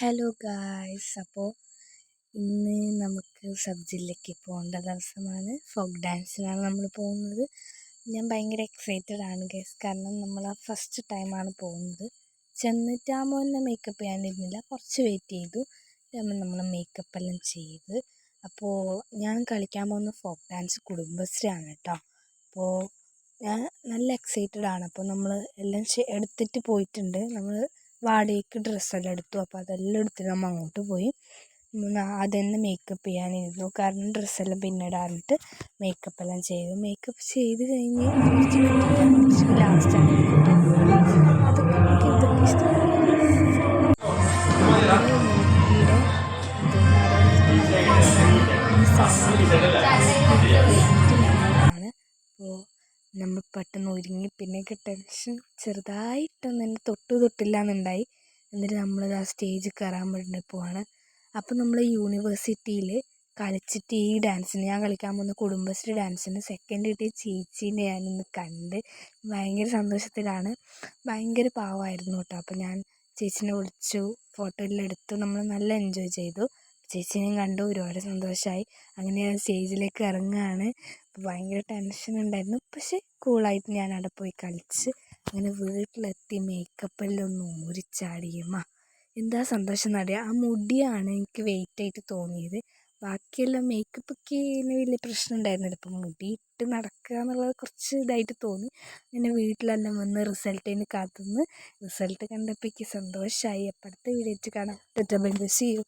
Hello guys അപ്പോൾ ഇന്ന് നമുക്ക് സബ് ജില്ലയ്ക്ക് പോകേണ്ട ദിവസമാണ്. ഫോക്ക് ഡാൻസിനാണ് നമ്മൾ പോകുന്നത്. ഞാൻ ഭയങ്കര എക്സൈറ്റഡ് ആണ് ഗൈസ് കാരണം നമ്മൾ ആ ഫസ്റ്റ് ടൈമാണ് പോകുന്നത്. ചെന്നിട്ടാകുമ്പോൾ മോനെ മേക്കപ്പ് ചെയ്യാനിരുന്നില്ല. കുറച്ച് വെയിറ്റ് ചെയ്തു. നമ്മൾ മേക്കപ്പ് എല്ലാം ചെയ്ത്. അപ്പോൾ ഞാൻ കളിക്കാൻ പോകുന്ന ഫോക്ക് ഡാൻസ് കുടുംബശ്രീ ആണ് കേട്ടോ. അപ്പോൾ ഞാൻ നല്ല എക്സൈറ്റഡ് ആണ്. അപ്പോൾ നമ്മൾ എല്ലാം എടുത്തിട്ട് പോയിട്ടുണ്ട്. നമ്മൾ വാടകയ്ക്ക് ഡ്രസ്സെല്ലാം എടുത്തു. അപ്പോൾ അതെല്ലാം എടുത്തിട്ട് നമ്മൾ അങ്ങോട്ട് പോയി. അതന്നെ തന്നെ മേക്കപ്പ് ചെയ്യാനിരുന്നു. കാരണം ഡ്രസ്സെല്ലാം പിന്നെ മേക്കപ്പ് എല്ലാം ചെയ്തു. മേക്കപ്പ് ചെയ്ത് കഴിഞ്ഞ് ലാസ്റ്റാണ് അതൊക്കെ ഇതൊക്കെ ഇത് അപ്പോൾ നമ്മൾ പെട്ടെന്ന് ഒരുങ്ങി പിന്നെയൊക്കെ ടെൻഷൻ ചെറുതായിട്ടൊന്ന് എന്നെ തൊട്ടു തൊട്ടില്ല എന്നുണ്ടായി എന്നിട്ട് നമ്മൾ ആ സ്റ്റേജിൽ കയറാൻ വേണ്ടി പോവാണ്. അപ്പോൾ നമ്മൾ യൂണിവേഴ്സിറ്റിയിൽ കളിച്ചിട്ട് ഈ ഡാൻസിന് ഞാൻ കളിക്കാൻ പോകുന്ന കുടുംബശ്രീ ഡാൻസിന് സെക്കൻഡ് കിട്ടിയ ചേച്ചീനെ ഞാനിന്ന് കണ്ട് ഭയങ്കര സന്തോഷത്തിലാണ്. ഭയങ്കര പാവമായിരുന്നു കേട്ടോ. അപ്പോൾ ഞാൻ ചേച്ചീനെ വിളിച്ചു ഫോട്ടോ എല്ലാം എടുത്തു. നമ്മൾ നല്ല എൻജോയ് ചെയ്തു. ചേച്ചീനെയും കണ്ടു ഒരുപാട് സന്തോഷമായി അങ്ങനെ ഞാൻ സ്റ്റേജിലേക്ക് ഇറങ്ങുകയാണ് ഭയങ്കര ടെൻഷൻ ഉണ്ടായിരുന്നു. പക്ഷേ കൂളായിട്ട് ഞാൻ അവിടെ പോയി കളിച്ച് അങ്ങനെ വീട്ടിലെത്തി മേക്കപ്പെല്ലാം ഒന്ന് ഊരിച്ചാടിയമ്മ എന്താ സന്തോഷം എന്നറിയാം? ആ മുടിയാണ് എനിക്ക് വെയിറ്റ് ആയിട്ട് തോന്നിയത്. ബാക്കിയെല്ലാം മേക്കപ്പൊക്കെ വലിയ പ്രശ്നം ഉണ്ടായിരുന്നില്ല. ഇപ്പം മുടി ഇട്ട് നടക്കുക എന്നുള്ളത് കുറച്ച് ഇതായിട്ട് തോന്നി. അങ്ങനെ വീട്ടിലെല്ലാം വന്ന് റിസൾട്ടിന് കാത്തുനിന്ന്. റിസൾട്ട് കണ്ടപ്പോഴേക്ക് സന്തോഷമായി അപ്പോൾ അടുത്ത വീഡിയോ കാണാം. By bus U